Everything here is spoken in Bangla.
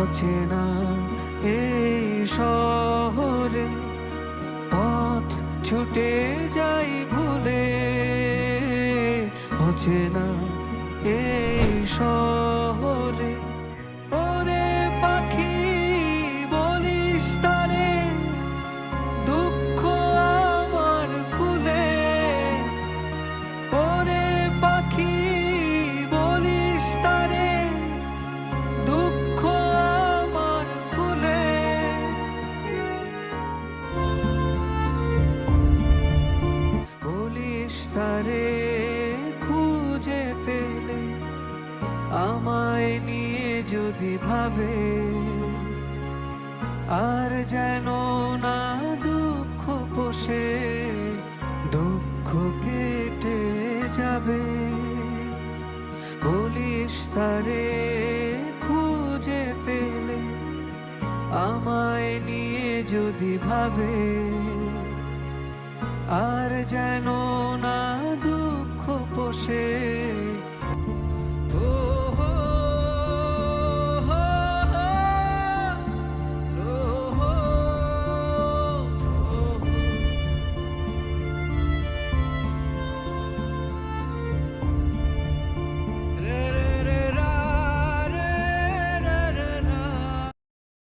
অচেনা এই শহরে পথ ছুটে যাই ভুলে। অচেনা এই শহরে ওরে পাখি বলিস তারে খুঁজে পেলে আমায় নিয়ে যদি ভাবে, আর যেন না দুঃখ পোষে, দুঃখ কেটে যাবে। বলিস তারে খুঁজে পেলে আমায় নিয়ে যদি ভাবে, আর যেন না পোষে